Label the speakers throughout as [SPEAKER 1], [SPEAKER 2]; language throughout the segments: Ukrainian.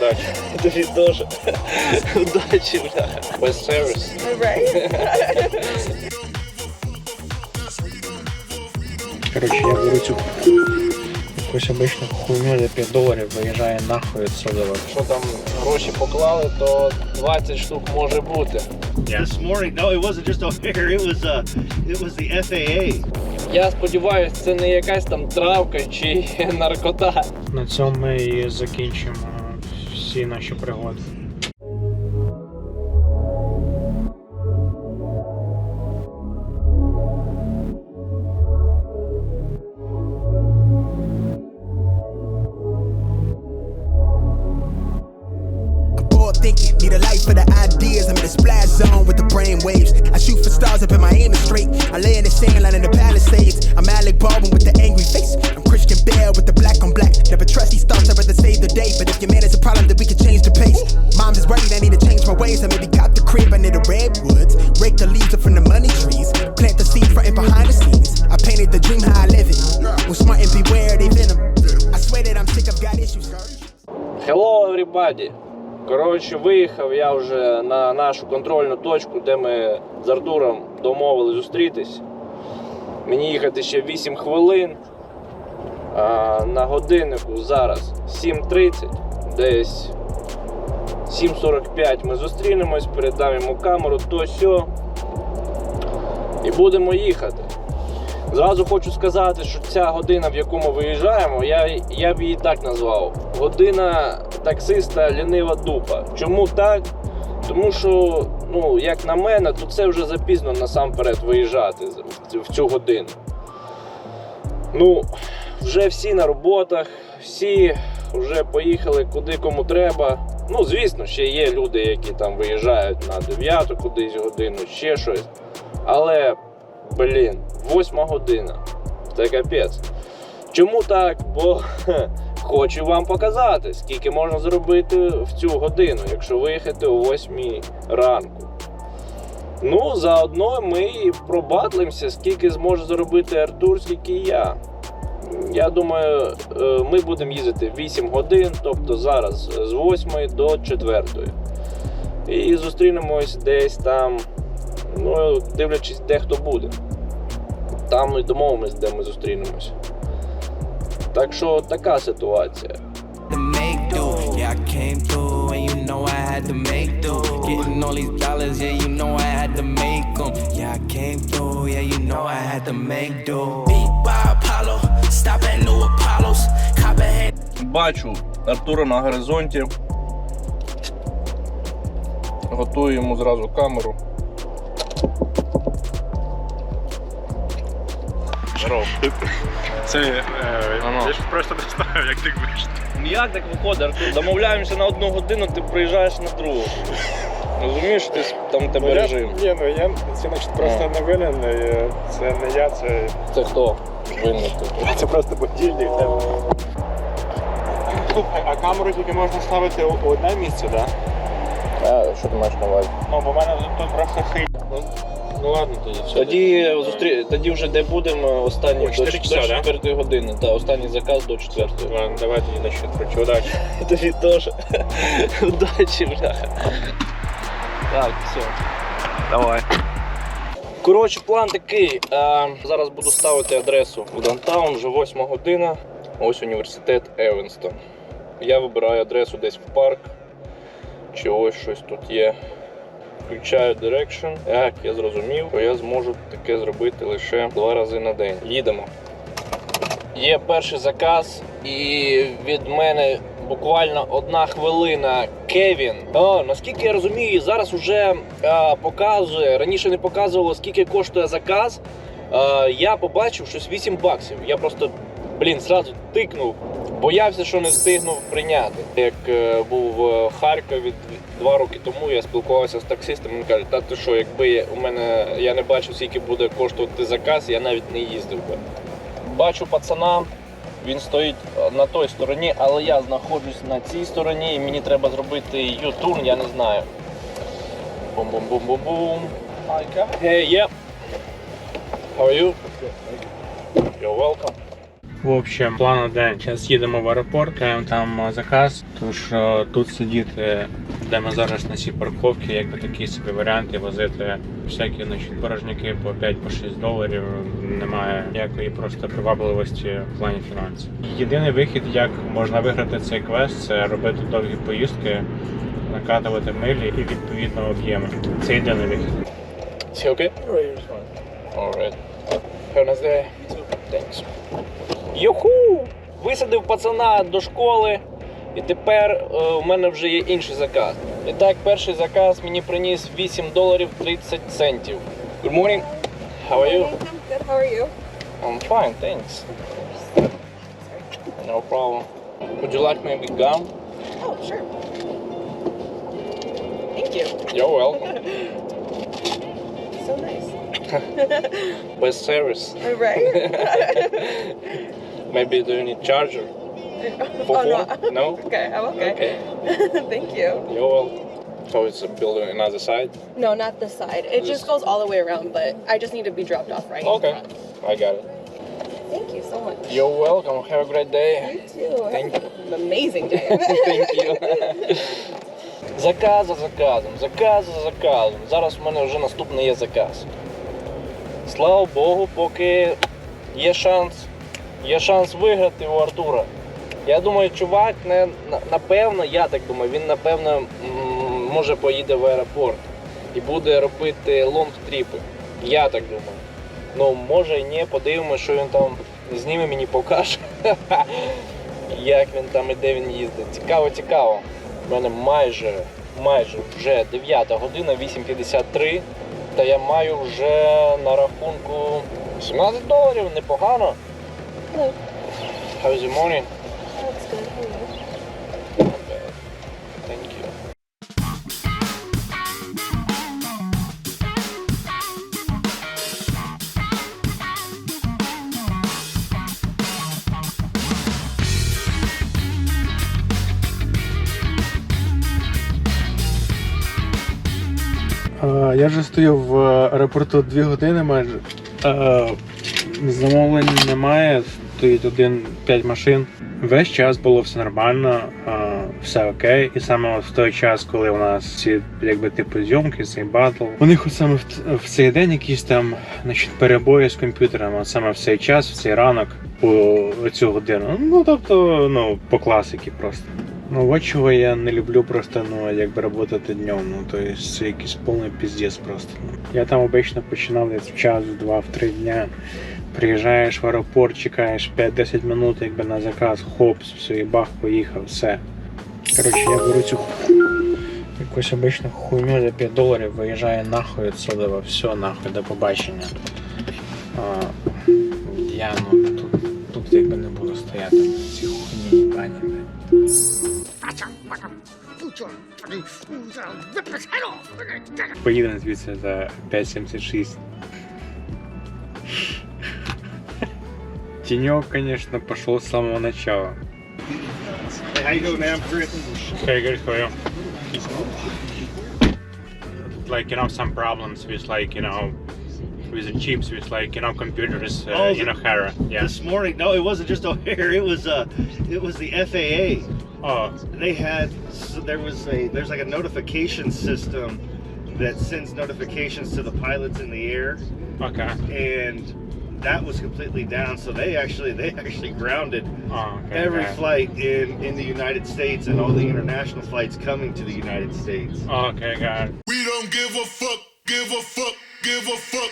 [SPEAKER 1] удачі.
[SPEAKER 2] Тобі теж. Удачі, бля. Без сервіс.
[SPEAKER 3] Коротше, я беру цю якусь обичну хуйню за 5 доларів, виїжджає нахуй відсюди.
[SPEAKER 2] Якщо там гроші поклали, то 20 штук може бути.
[SPEAKER 1] Yeah, this morning, no, it wasn't just O'Hare, it was, uh, it was the FAA.
[SPEAKER 2] Я сподіваюся, це не якась там травка чи наркота.
[SPEAKER 3] На цьому ми і закінчимо всі наші пригоди.
[SPEAKER 4] Bored thinking, need a life for the ideas. I'm in the splash zone with the brain waves. Shoot for stars up in my aim is straight. I lay in the sand line in the Palisades. I'm Alec Baldwin with the angry face. I'm Christian Bale with the black on black. Never trust these thoughts, I'd rather save the day. But if your man is a problem, then we can change the pace. Mom's is worried, I need to change my ways. I maybe got the crib under the redwoods. Rake the leaves up from the money trees. Plant the seed front and behind the scenes. I painted the dream how I live it. Was smart and beware they venom. I swear that I'm sick of got issues.
[SPEAKER 2] Hello, everybody! Коротше, виїхав я вже на нашу контрольну точку, де ми з Артуром домовились зустрітись. Мені їхати ще 8 хвилин. А, на годиннику зараз 7.30, десь 7.45 ми зустрінемось, передам йому камеру, то сьо. І будемо їхати. Зразу хочу сказати, що ця година, в яку ми виїжджаємо, я, я б її так назвав. Година таксиста лінива дупа. Чому так? Тому що, ну, як на мене, то це вже запізно насамперед виїжджати в цю- годину. Ну, вже всі на роботах, всі вже поїхали куди кому треба. Ну, звісно, ще є люди, які там виїжджають на 9 кудись годину, ще щось. Але, блін, 8 година. Це капець. Чому так? Бо хочу вам показати, скільки можна зробити в цю годину, якщо виїхати о 8 ранку. Ну, заодно ми пробатлимося, скільки зможе заробити Артур, скільки я. Я думаю, е, ми будемо їздити 8 годин, тобто зараз з 8 до 4. І зустрінемось десь там, ну, дивлячись, де хто буде. Там і домовимось, де ми зустрінемось. Так що така ситуація.
[SPEAKER 5] to make do. Yeah, I came through and you know I had to make do. Getting all these dollars, yeah, you know I had to make them. Yeah, I came through, yeah, you know I had to make do. Beat by Apollo, stop at new Apollos. Cop a hand.
[SPEAKER 2] Бачу Артура на горизонті. Готую йому зразу камеру.
[SPEAKER 3] Це е,
[SPEAKER 2] Ано.
[SPEAKER 3] я ж просто не знаю, як ти вийшло.
[SPEAKER 2] Як так виходить, Артур? Домовляємося на одну годину, ти приїжджаєш на другу. Розумієш, ти с- там в тебе режим.
[SPEAKER 3] Ні, ну я це значить просто не винен. і Це не я, це,
[SPEAKER 2] Це хто? Винний тут.
[SPEAKER 3] це просто будильник. Слухай, а камеру тільки можна ставити у у одне місце, так? Да?
[SPEAKER 2] А, що ти маєш на увазі?
[SPEAKER 3] Ну, бо в мене тут просто хиль. Ну, ну ладно тоді. все.
[SPEAKER 2] Тоді зустрі... тоді вже де будемо останній
[SPEAKER 3] О,
[SPEAKER 2] до,
[SPEAKER 3] чотири часа,
[SPEAKER 2] до
[SPEAKER 3] да?
[SPEAKER 2] години. Так, останній заказ до четвертої.
[SPEAKER 3] Ладно, давай тоді на четверть. Удачі.
[SPEAKER 2] Тобі теж. Удачі, бляха. Так, все. Давай. Коротше, план такий. Е, зараз буду ставити адресу в Даунтаун, вже 8 година. Ось університет Евенстон. Я вибираю адресу десь в парк. Чи ось щось тут є. Включаю Direction. Як я зрозумів, то я зможу таке зробити лише два рази на день. Їдемо. Є перший заказ, і від мене буквально одна хвилина. Кевін. О, наскільки я розумію, зараз вже е, показує. Раніше не показувало, скільки коштує заказ. Е, я побачив щось 8 баксів. Я просто, блін, зразу тикнув. Боявся, що не встигнув прийняти. Як е, був в Харкові два роки тому, я спілкувався з таксистом. Він каже, та ти що, якби у мене я не бачив, скільки буде коштувати заказ, я навіть не їздив би. Бачу пацана, він стоїть на той стороні, але я знаходжусь на цій стороні і мені треба зробити U-turn, я не знаю. Бум-бум-бум-бум-бум. Hey, yeah. How are you? You're welcome.
[SPEAKER 3] В общем, план на день. Зараз їдемо в аеропорт, чекаємо там е, заказ. Тож е, тут сидіти, де ми зараз на цій парковці, якби такий собі варіант і возити всякі значить, порожняки по 5-6 доларів. Немає ніякої просто привабливості в плані фінансів. Єдиний вихід, як можна виграти цей квест, це робити довгі поїздки, накатувати милі і відповідно об'єми. Це єдиний вихід.
[SPEAKER 2] He okay? Alright. Have a nice day. Thanks. Юху! Висадив пацана до школи, і тепер е, у мене вже є інший заказ. І так, перший заказ мені приніс 8 доларів 30 центів. Good morning. How are you?
[SPEAKER 6] I'm good. How are you?
[SPEAKER 2] I'm fine, thanks. No problem. Would you like maybe gum?
[SPEAKER 6] Oh, sure. Thank you.
[SPEAKER 2] You're welcome.
[SPEAKER 6] So nice.
[SPEAKER 2] Best service.
[SPEAKER 6] All right.
[SPEAKER 2] Maybe do you need charger? For
[SPEAKER 6] oh,
[SPEAKER 2] phone?
[SPEAKER 6] no.
[SPEAKER 2] No?
[SPEAKER 6] Okay, I'm okay.
[SPEAKER 2] Okay.
[SPEAKER 6] Thank you.
[SPEAKER 2] You're welcome. So it's a building on another side?
[SPEAKER 6] No, not this side. It just goes all the way around, but I just need to be dropped off right in
[SPEAKER 2] Okay.
[SPEAKER 6] front.
[SPEAKER 2] I got it.
[SPEAKER 6] Thank you so much.
[SPEAKER 2] You're welcome. Have a great day.
[SPEAKER 6] You too.
[SPEAKER 2] Thank
[SPEAKER 6] Have An amazing day.
[SPEAKER 2] Thank you. Заказ за заказом, заказ за заказом. Зараз у мене вже наступний є заказ. Слава Богу, поки є шанс, є шанс виграти у Артура. Я думаю, чувак, не, напевно, я так думаю, він напевно може поїде в аеропорт і буде робити лонг-тріпи. Я так думаю. Ну, може і ні, подивимося, що він там зніме мені покаже. Як він там і де він їздить. Цікаво, цікаво. У мене майже, майже вже 9 година, 8.53. Та я маю вже на рахунку 17 доларів, непогано. How's your morning?
[SPEAKER 3] Я вже стою в аеропорту 2 години майже. Замовлень немає, стоїть один 5 машин. Весь час було все нормально, все окей. І саме в той час, коли у нас ці якби типу зйомки, цей батл, у них от саме в, цей день якісь там значить, перебої з комп'ютером, от саме в цей час, в цей ранок, у цю годину. Ну тобто, ну, по класики просто. Ну, от чого я не люблю просто, ну, якби працювати днем. Ну, то есть це якийсь повний піздець просто. Я там обично починав десь в час, в два, в три дня. Приїжджаєш в аеропорт, чекаєш 5-10 минут, якби на заказ, хопс, все, і бах, поїхав, все. Коротше, я беру цю якусь обичну хуйню за 5 доларів, виїжджаю нахуй відсюди, все нахуй, до побачення. А, я ну тут, тут якби не буду стояти на цій хуйні їбані, блядь. Поїдемо звідси за 5.76. Тенек, конечно, пошел с самого начала.
[SPEAKER 1] Hey, how you doing, man? I'm Chris.
[SPEAKER 3] Very good for you. Like, you know, some problems with like, you know, with the chips, with like, you know, computers, uh,
[SPEAKER 1] Oh,
[SPEAKER 3] in O'Hara. Yeah.
[SPEAKER 1] This morning, no, it wasn't just O'Hare. It was uh, it was the FAA.
[SPEAKER 3] Oh,
[SPEAKER 1] They had so there was a there's like a notification system that sends notifications to the pilots in the air,
[SPEAKER 3] okay.
[SPEAKER 1] and that was completely down. So they actually they actually grounded
[SPEAKER 3] Oh, okay.
[SPEAKER 1] every
[SPEAKER 3] okay.
[SPEAKER 1] flight in in the United States and all the international flights coming to the United States.
[SPEAKER 3] Oh, okay, got it.
[SPEAKER 7] We don't give a fuck, give a fuck, give a fuck.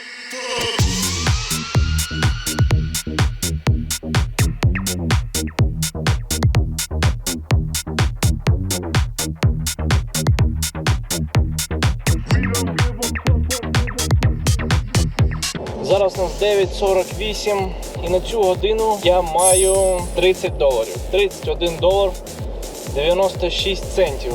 [SPEAKER 2] Зараз у нас 9.48 і на цю годину я маю 30 доларів. 31 долар 96 центів.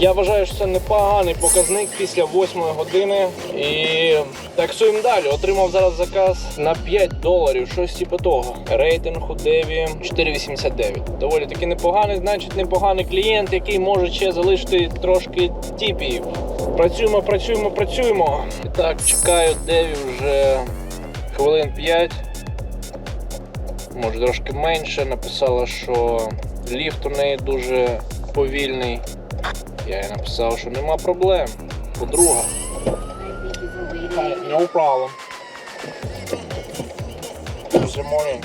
[SPEAKER 2] Я вважаю, що це непоганий показник після 8 години. І таксуємо далі. Отримав зараз заказ на 5 доларів, щось типу того. Рейтинг у Деві 4,89. Доволі таки непоганий, значить непоганий клієнт, який може ще залишити трошки тіпів. Працюємо, працюємо, працюємо. І так, чекаю Деві вже хвилин 5. може трошки менше. Написала, що ліфт у неї дуже повільний. Я їй написав, що нема проблем. Подруга. No problem. Good morning.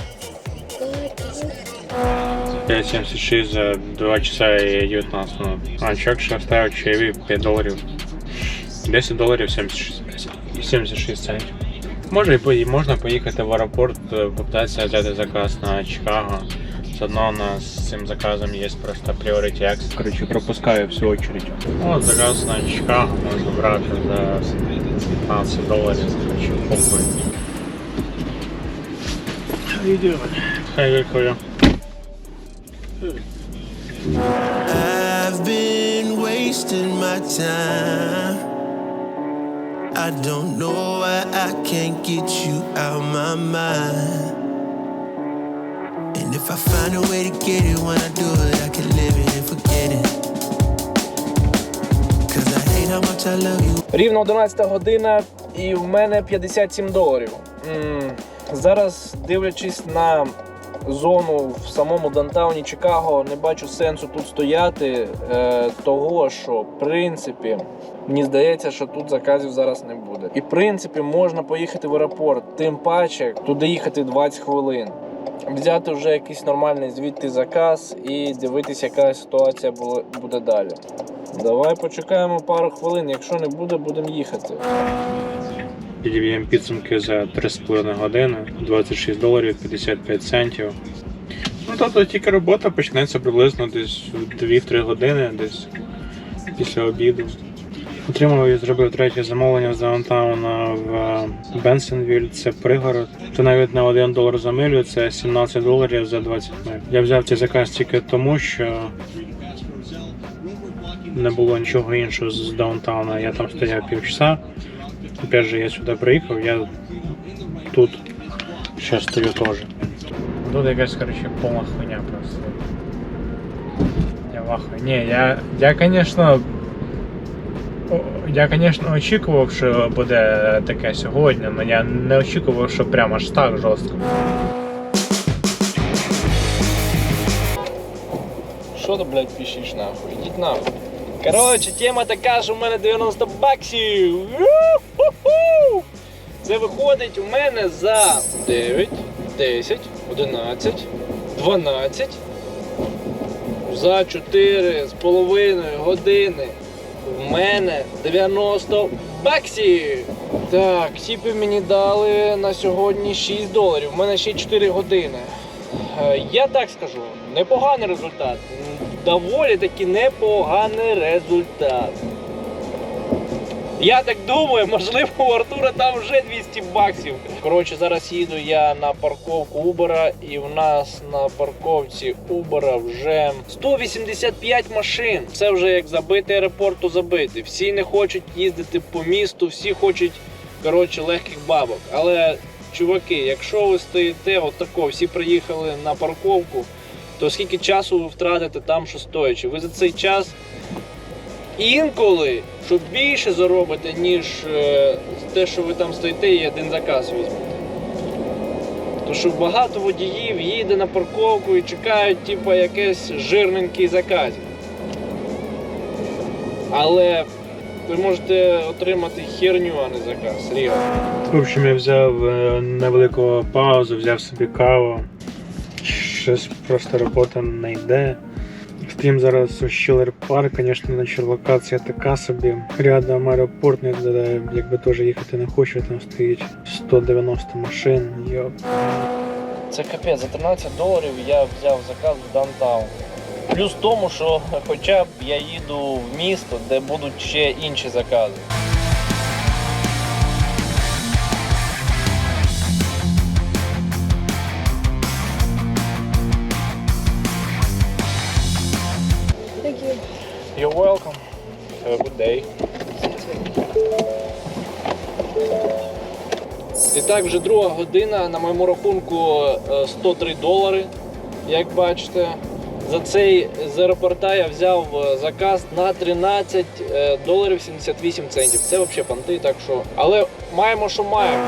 [SPEAKER 3] 5,76 за 2 часа і 19 минут. А чек ще ставить чаєві 5 доларів. 10 доларів 76, 76 центів. Може, і можна поїхати в аеропорт, е, попитатися взяти заказ на Чикаго. Заодно у нас з цим заказом є просто Priority Access. Коротше, пропускаю всю очередь. От заказ на Чикаго можна брати за 15 доларів. Коротше, похуй. How you doing? Hey, good for you.
[SPEAKER 4] I've been wasting my time. I don't know why I can't get you out my mind. If I find a way to get it, when I do it, I can live it and forget it.
[SPEAKER 2] Рівно 11 година і в мене 57 доларів. Зараз, дивлячись на зону в самому Дантауні Чикаго, не бачу сенсу тут стояти. Е, того, що в принципі мені здається, що тут заказів зараз не буде. І в принципі можна поїхати в аеропорт, тим паче туди їхати 20 хвилин. Взяти вже якийсь нормальний звідти заказ і дивитися, яка ситуація буде далі. Давай почекаємо пару хвилин. Якщо не буде, будемо їхати.
[SPEAKER 3] Підіб'ємо підсумки за 3,5 години, 26 доларів 55 центів. Ну тобто тільки робота почнеться приблизно десь в 2-3 години, десь після обіду. Отримав і зробив третє замовлення з даунтауна в е, Бенсенвіль, це пригород. Це навіть не 1 долар за милю, це 17 доларів за 20 миль. Я взяв цей заказ тільки тому, що не було нічого іншого з даунтауна. Я там стояв півчаса. Опять же, я сюди приїхав, я тут ще стою теж. Тут якась, короче, повна хуйня просто. Я вахую. Ні, я, я, конечно, о- я, конечно, очікував, що буде таке сьогодні, але я не очікував, що прямо аж так жорстко.
[SPEAKER 2] Що ти, блядь, пишеш нахуй? Ідіть нахуй. Коротше, тема така, що в мене 90 баксів. У-ху-ху! Це виходить у мене за 9, 10, 11, 12. За 4 з половиною години в мене 90 баксів. Так, тіпи мені дали на сьогодні 6 доларів. У мене ще 4 години. Е, Я так скажу, непоганий результат. Доволі таки непоганий результат. Я так думаю, можливо, у Артура там вже 200 баксів. Коротше, зараз їду я на парковку Uber, і в нас на парковці Uber вже 185 машин. Це вже як забитий аеропорт, то забитий. Всі не хочуть їздити по місту, всі хочуть коротше, легких бабок. Але, чуваки, якщо ви стоїте отако, всі приїхали на парковку, то скільки часу ви втратите там, що стоячи? Ви за цей час інколи, що більше заробите, ніж е, те, що ви там стоїте і один заказ візьмете. То що багато водіїв їде на парковку і чекають, типу, якийсь жирненький заказ. Але ви можете отримати херню, а не заказ. Ріга.
[SPEAKER 3] В общем, я взяв е, невелику паузу, взяв собі каву. Щось просто робота не йде. Втім, зараз у Щілер парк, звісно, наче локація така собі. Рядом аеропорт, не туди, якби теж їхати не хочу, там стоїть 190 машин. Йоп.
[SPEAKER 2] Це капець, за 13 доларів я взяв заказ в даунтаун. Плюс в тому, що хоча б я їду в місто, де будуть ще інші закази. Day. І так, вже друга година. На моєму рахунку е, 103 долари, як бачите. За цей з аеропорта я взяв е, заказ на 13 е, доларів 78 центів. Це взагалі понти, так що. Але маємо, що маємо.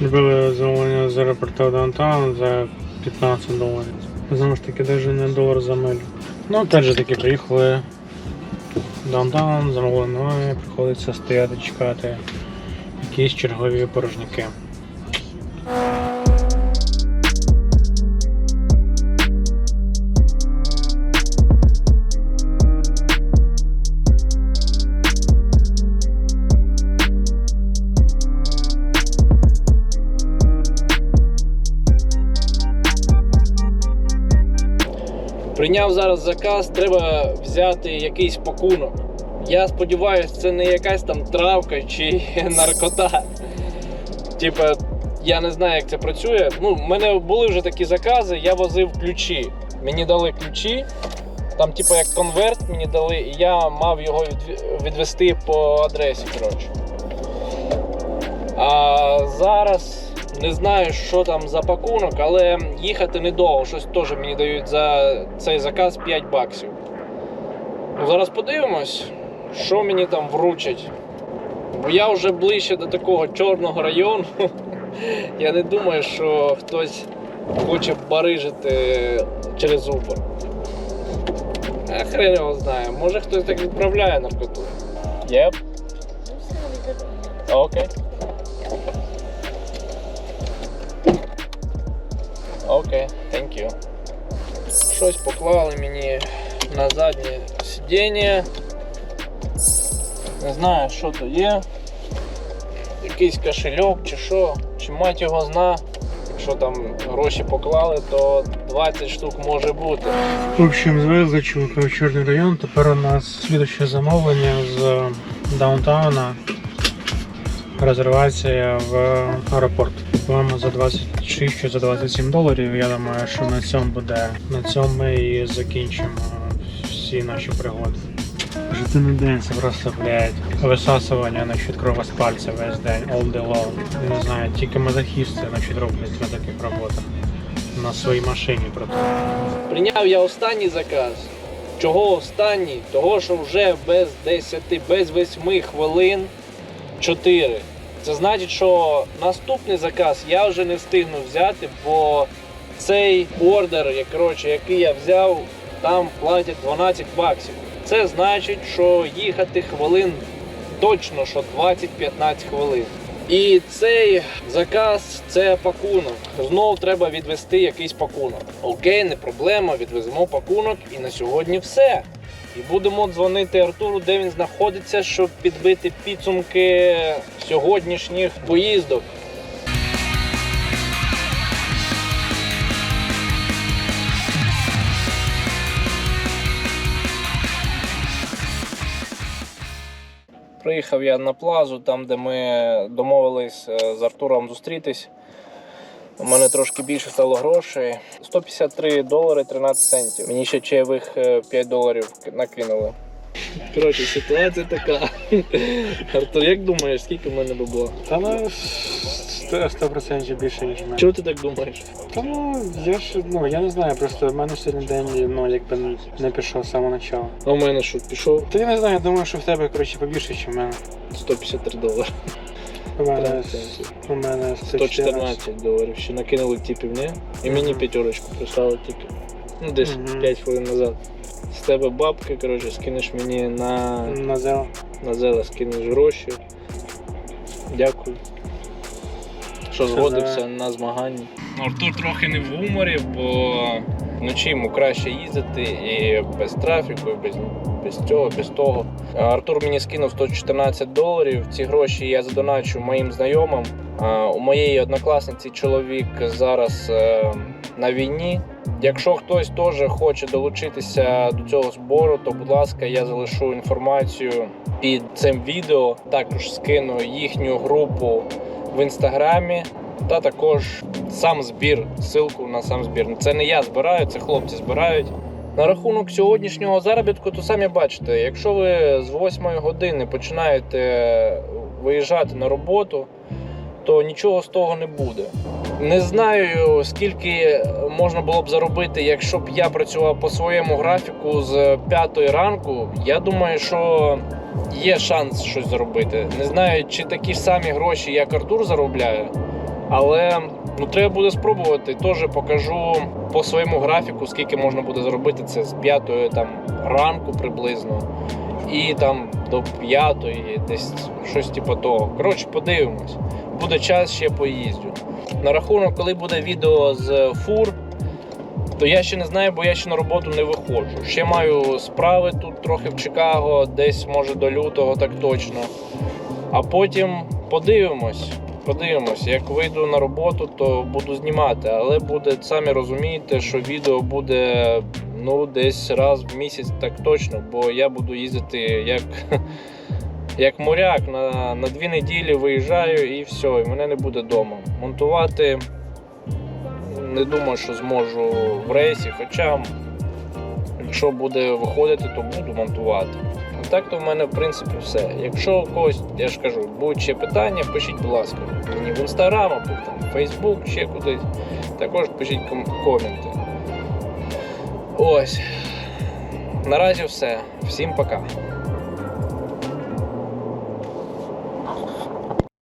[SPEAKER 3] Зробили замовлення з аеропорту Даунтаун за 15 доларів. Знову ж таки, навіть не долар за милю. Ну, опять же таки, приїхали в Даунтаун, замовили нове, приходиться стояти, чекати якісь чергові порожняки.
[SPEAKER 2] Прийняв зараз заказ, треба взяти якийсь пакунок. Я сподіваюся, це не якась там травка чи наркота. Типа, я не знаю, як це працює. Ну, в мене були вже такі закази, я возив ключі. Мені дали ключі, там, типа, як конверт мені дали, і я мав його відвести по адресі. Коротше. А зараз не знаю, що там за пакунок, але їхати недовго. Щось теж мені дають за цей заказ 5 баксів. Ну, зараз подивимось, що мені там вручать. Бо я вже ближче до такого чорного району. Я не думаю, що хтось хоче барижити через Uber. А хрен його знає. Може хтось так відправляє наркоту. Єп. Окей. Окей, thank you. Щось поклали мені на заднє сидіння. Не знаю, що то є. Якийсь кошельок чи що, чи мать його зна. Якщо там гроші поклали, то 20 штук може бути.
[SPEAKER 3] В общем, звезли чувака в Чорний район. Тепер у нас слідуще замовлення з даунтауна. Резервація в аеропорт. По-моєму, за 26 чи за 27 доларів. Я думаю, що на цьому буде. На цьому ми і закінчимо всі наші пригоди. Житинний день це просто, блядь, висасування значить, крова з пальця весь день, all day long. Не знаю, тільки мазохісти значить, роблять на таких роботах. На своїй машині проте.
[SPEAKER 2] Прийняв я останній заказ. Чого останній? Того, що вже без 10, без 8 хвилин 4. Це значить, що наступний заказ я вже не встигну взяти, бо цей ордер, коротше, який я взяв, там платять 12 баксів. Це значить, що їхати хвилин точно, що 20-15 хвилин. І цей заказ це пакунок. Знов треба відвести якийсь пакунок. Окей, не проблема, відвеземо пакунок і на сьогодні все. І будемо дзвонити Артуру, де він знаходиться, щоб підбити підсумки сьогоднішніх поїздок. Приїхав я на плазу, там, де ми домовились е, з Артуром зустрітись. У мене трошки більше стало грошей. 153 долари 13 центів. Мені ще чайових е, 5 доларів накинули. Коротше, ситуація така. Артур, як думаєш, скільки в мене бабло?
[SPEAKER 3] Та ну 100% більше, ніж в мене.
[SPEAKER 2] Чого ти так думаєш?
[SPEAKER 3] Та ну я ж ну я не знаю, просто в мене сьогодні день ну якби не пішов з самого початку.
[SPEAKER 2] А у мене що, пішов
[SPEAKER 3] Та я не знаю, я думаю, що в тебе коротше побільше, ніж в мене.
[SPEAKER 2] 153 долари.
[SPEAKER 3] У мене, у мене 114.
[SPEAKER 2] 114 доларів. Ще накинули типів, ні? І мені п'ятерочку прислали тільки. Ну, десь
[SPEAKER 3] Мгм.
[SPEAKER 2] 5 хвилин назад. З тебе бабки, коротше, скинеш мені на,
[SPEAKER 3] На зел.
[SPEAKER 2] на зеле, скинеш гроші. Дякую. Що згодився на змагання. Артур трохи не в гуморі, бо вночі йому краще їздити і без трафіку, і без, без цього, без того. Артур мені скинув 114 доларів. Ці гроші я задоначу моїм знайомим. У моєї однокласниці чоловік зараз е, на війні. Якщо хтось теж хоче долучитися до цього збору, то будь ласка, я залишу інформацію під цим відео. Також скину їхню групу в інстаграмі. Та також сам збір, ссылку на сам збір. Це не я збираю, це хлопці збирають. На рахунок сьогоднішнього заробітку, то самі бачите, якщо ви з 8 години починаєте виїжджати на роботу, то нічого з того не буде. Не знаю, скільки можна було б заробити, якщо б я працював по своєму графіку з 5 ранку. Я думаю, що є шанс щось заробити. Не знаю, чи такі ж самі гроші, як Артур заробляє, Але ну, треба буде спробувати. Теж покажу по своєму графіку, скільки можна буде зробити це з 5 там, ранку приблизно. І там до 5, десь щось типу того. Коротше, подивимось. Буде час, ще поїздю. На рахунок, коли буде відео з фур, то я ще не знаю, бо я ще на роботу не виходжу. Ще маю справи тут трохи в Чикаго, десь може до лютого, так точно. А потім подивимось. Подивимось, як вийду на роботу, то буду знімати. Але буде, самі розумієте, що відео буде ну, десь раз в місяць так точно, бо я буду їздити як, як моряк. На, на дві неділі виїжджаю і все, і мене не буде вдома. Монтувати не думаю, що зможу в рейсі, хоча якщо буде виходити, то буду монтувати. Так то в мене в принципі все. Якщо у когось, я ж кажу, будуть ще питання, пишіть, будь ласка, мені в інстаграм або там в Фейсбук, ще кудись. Також пишіть ком- коменти. Ось. Наразі все. Всім пока.